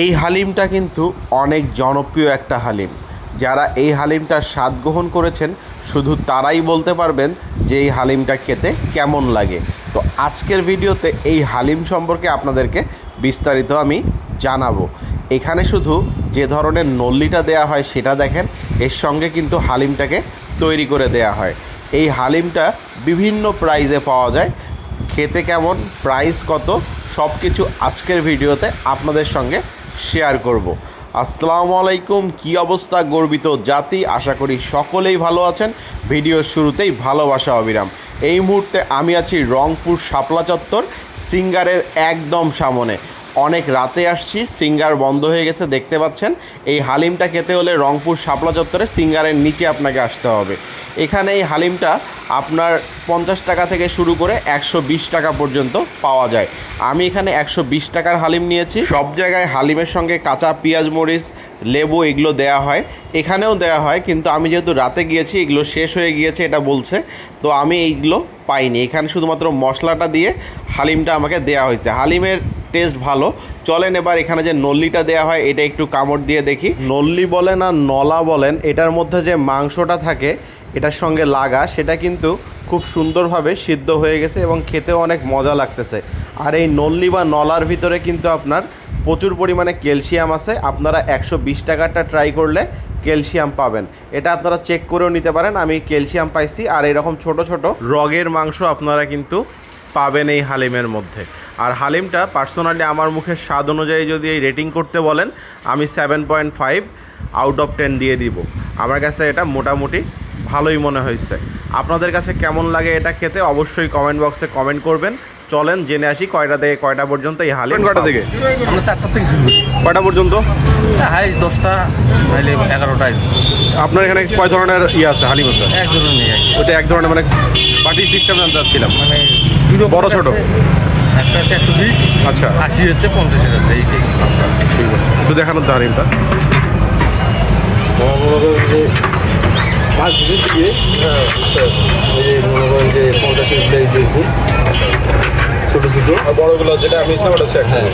এই হালিমটা কিন্তু অনেক জনপ্রিয় একটা হালিম। যারা এই হালিমটার স্বাদ গ্রহণ করেছেন, শুধু তারাই বলতে পারবেন যে এই হালিমটা খেতে কেমন লাগে। তো আজকের ভিডিওতে এই হালিম সম্পর্কে আপনাদেরকে বিস্তারিত আমি জানাব। এখানে শুধু যে ধরনের নল্লিটা দেয়া হয় সেটা দেখেন, এর সঙ্গে কিন্তু হালিমটাকে তৈরি করে দেয়া হয়। এই হালিমটা বিভিন্ন প্রাইজে পাওয়া যায়। খেতে কেমন প্রাইস কত সব কিছু আজকের ভিডিওতে আপনাদের সঙ্গে শেয়ার করব। আসসালামু আলাইকুম, কি অবস্থা গর্বিত জাতি? আশা করি সকলেই ভালো আছেন। ভিডিওর শুরুতেই ভালোবাসা, অবিরাম। এই মুহূর্তে আমি আছি রংপুর শাপলা চত্বর, সিঙ্গারের একদম সামনে। অনেক রাতে আসছি, সিঙ্গার বন্ধ হয়ে গেছে, দেখতে পাচ্ছেন। এই হালিমটা খেতে হলে রংপুর শাপলা চত্বরে সিঙ্গারের নিচে আপনাকে আসতে হবে। এখানে এই হালিমটা আপনার পঞ্চাশ টাকা থেকে শুরু করে একশো বিশ টাকা পর্যন্ত পাওয়া যায়। আমি এখানে একশো বিশ টাকার হালিম নিয়েছি। সব জায়গায় হালিমের সঙ্গে কাঁচা পেঁয়াজ, মরিচ, লেবু এগুলো দেয়া হয়। এখানেও দেয়া হয়, কিন্তু আমি যেহেতু রাতে গিয়েছি, এগুলো শেষ হয়ে গিয়েছে, এটা বলছে। তো আমি এইগুলো পাইনি। এখানে শুধুমাত্র মশলাটা দিয়ে হালিমটা আমাকে দেয়া হয়েছে। হালিমের টেস্ট ভালো। চলেন এবার এখানে যে নল্লিটা দেওয়া হয়, এটা একটু কামড় দিয়ে দেখি। নল্লি বলেন আর নলা বলেন, এটার মধ্যে যে মাংসটা থাকে এটার সঙ্গে লাগা, সেটা কিন্তু খুব সুন্দরভাবে সিদ্ধ হয়ে গেছে এবং খেতেও অনেক মজা লাগতেছে। আর এই নল্লি বা নলার ভিতরে কিন্তু আপনার প্রচুর পরিমাণে ক্যালসিয়াম আছে। আপনারা একশো বিশ টাকারটা ট্রাই করলে ক্যালসিয়াম পাবেন। এটা আপনারা চেক করেও নিতে পারেন। আমি ক্যালসিয়াম পাইছি আর এরকম ছোট ছোট রগের মাংস আপনারা কিন্তু পাবেন এই হালিমের মধ্যে। আর হালিমটা পার্সোনালি আমার মুখের স্বাদ অনুযায়ী যদি এই রেটিং করতে বলেন, আমি seven point five out of ten দিয়ে দিব। আমার কাছে এটা মোটামুটি ভালোই মনে হয়েছে। আপনাদের কাছে কেমন লাগে এটা খেতে অবশ্যই কমেন্ট বক্সে কমেন্ট করবেন। চলেন জেনে আসি কয়টা থেকে কয়টা পর্যন্ত এই হালিম কয়টা থেকে? আমরা চারটা থেকে শুরু কয়টা পর্যন্ত? হাইস দশটা নাইলে এগারোটায়। আপনার এখানে কয় ধরনের ইয়ে আছে হালিম আছে? এক ধরনের কি। ওটা এক ধরনের মানে পার্টি সিস্টেম জানতে চাচ্ছিলাম মানে বড় ছোট? একটা হচ্ছে একশো বিশ আচ্ছা। আশি হচ্ছে পঞ্চাশের হচ্ছে এইটাই আচ্ছা ঠিক আছে। একটু দেখানোর তো পাঁচ ভিজিট দিয়ে এই যে মনে করেন যে পঞ্চাশের প্লেস দেখুন ছোটো ছোটো। আর বড়গুলো যেটা আমি ওটা হ্যাঁ।